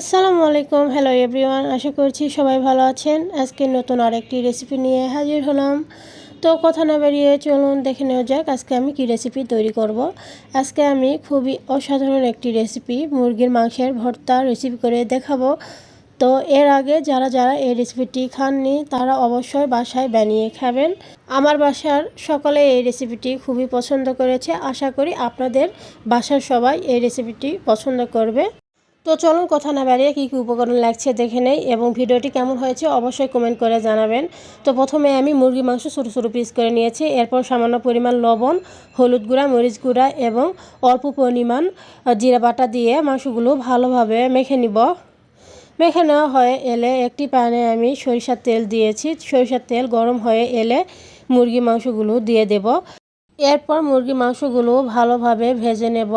আসসালামু আলাইকুম। Hello everyone আশা করছি সবাই ভালো আছেন। আজকে নতুন আরেকটি রেসিপি নিয়ে হাজির হলাম। তো কথা না বেরিয়ে চলুন, দেখে নেওয়া যাক আজকে আমি কি রেসিপি তৈরি করব। আজকে আমি খুবই অসাধারণ একটি রেসিপি মুরগির মাংসের ভর্তা রেসিপি করে দেখাবো। তো এর আগে যারা যারা এই রেসিপিটি খাননি, তারা অবশ্যই বাসায় বানিয়ে খাবেন। আমার বাসার সকলে এই রেসিপিটি খুবই পছন্দ করেছে। আশা করি আপনাদের বাসার সবাই এই রেসিপিটি পছন্দ করবে। তো চলুন কথা না বাড়িয়ে কী কী উপকরণ লাগছে দেখে নেই এবং ভিডিওটি কেমন হয়েছে অবশ্যই কমেন্ট করে জানাবেন। তো প্রথমে আমি মুরগি মাংস ছোটো ছোটো পিস করে নিয়েছি। এরপর সামান্য পরিমাণ লবণ, হলুদ গুঁড়া, মরিচ গুঁড়া এবং অল্প পরিমাণ জিরা বাটা দিয়ে মাংসগুলো ভালোভাবে মেখে নিব। মেখে নেওয়া হয়ে এলে একটি প্যানে আমি সরিষার তেল দিয়েছি। সরিষার তেল গরম হয়ে এলে মুরগি মাংসগুলো দিয়ে দেব। এরপর মুরগি মাংসগুলো ভালোভাবে ভেজে নেব।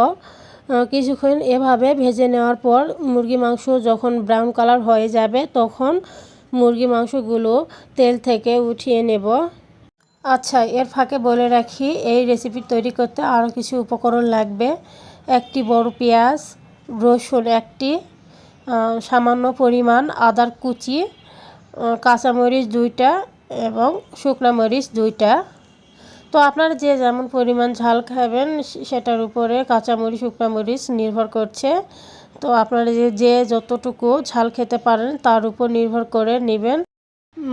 কিছুক্ষণ এভাবে ভেজে নেওয়ার পর মুরগি মাংস যখন ব্রাউন কালার হয়ে যাবে, তখন মুরগি মাংসগুলো তেল থেকে উঠিয়ে নেব। আচ্ছা এর ফাঁকে বলে রাখি, এই রেসিপি তৈরি করতে আরও কিছু উপকরণ লাগবে। একটি বড় পেঁয়াজ, রসুন একটি সামান্য পরিমাণ আদার কুচি কাঁচামরিচ দুইটা এবং শুকনা মরিচ দুইটা। তো আপনারা যে যেমন পরিমাণ ঝাল খাবেন সেটার উপরে কাঁচামরিচ, শুকনামরিচ নির্ভর করছে। তো আপনারা যে যে যতটুকু ঝাল খেতে পারেন, তার উপর নির্ভর করে নেবেন।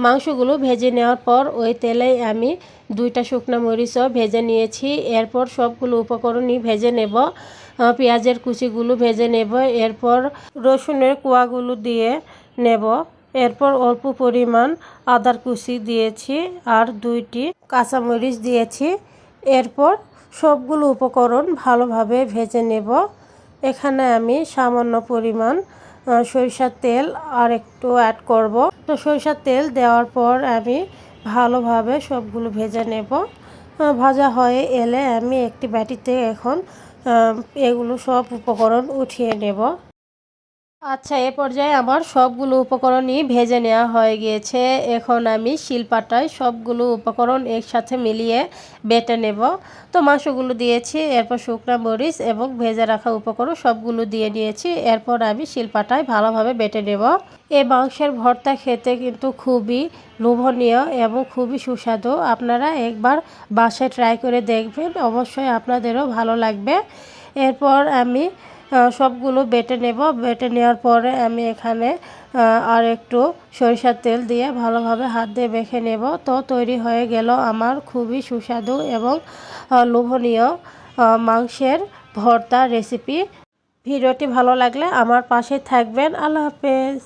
মাংসগুলো ভেজে নেওয়ার পর ওই তেলেই আমি দুইটা শুকনো মরিচও ভেজে নিয়েছি। এরপর সবগুলো উপকরণই ভেজে নেব। পেঁয়াজের কুচিগুলো ভেজে নেব। এরপর রসুনের কোয়াগুলো দিয়ে নেব। এরপর অল্প পরিমাণ আদার কুচি দিয়েছি আর দুইটি কাঁচামরিচ দিয়েছি। এরপর সবগুলো উপকরণ ভালোভাবে ভেজে নেব। এখানে আমি সামান্য পরিমাণ সরিষার তেল আর একটু অ্যাড করব। তো সরিষার তেল দেওয়ার পর আমি ভালোভাবে সবগুলো ভেজে নেব। ভাজা হয়ে এলে আমি একটি ব্যাটিতে এখন এগুলো সব উপকরণ উঠিয়ে নেব। আচ্ছা এ পর্যায়ে আমার সবগুলো উপকরণই ভেজে নেওয়া হয়ে গিয়েছে। এখন আমি শিলপাটায় সবগুলো উপকরণ একসাথে মিলিয়ে বেটে নেব। তো মাংসগুলো দিয়েছি, এরপর শুকনো মরিচ এবং ভেজে রাখা উপকরণ সবগুলো দিয়ে নিয়েছি। এরপর আমি শিলপাটায় ভালোভাবে বেটে নেব। এই মাংসের ভর্তা খেতে কিন্তু খুবই লোভনীয় এবং খুবই সুস্বাদু। আপনারা একবার বাসায় ট্রাই করে দেখবেন, অবশ্যই আপনাদেরও ভালো লাগবে। এরপর আমি সবগুলো বেটে নেব। বেটে নেওয়ার পরে আমি এখানে আর একটু সরিষার তেল দিয়ে ভালোভাবে হাত দিয়ে বেখে নেব। তো তৈরি হয়ে গেল আমার খুবই সুস্বাদু এবং লোভনীয় মাংসের ভর্তা রেসিপি। ভিডিওটি ভালো লাগলে আমার পাশে থাকবেন। আল্লাহ হাফেজ।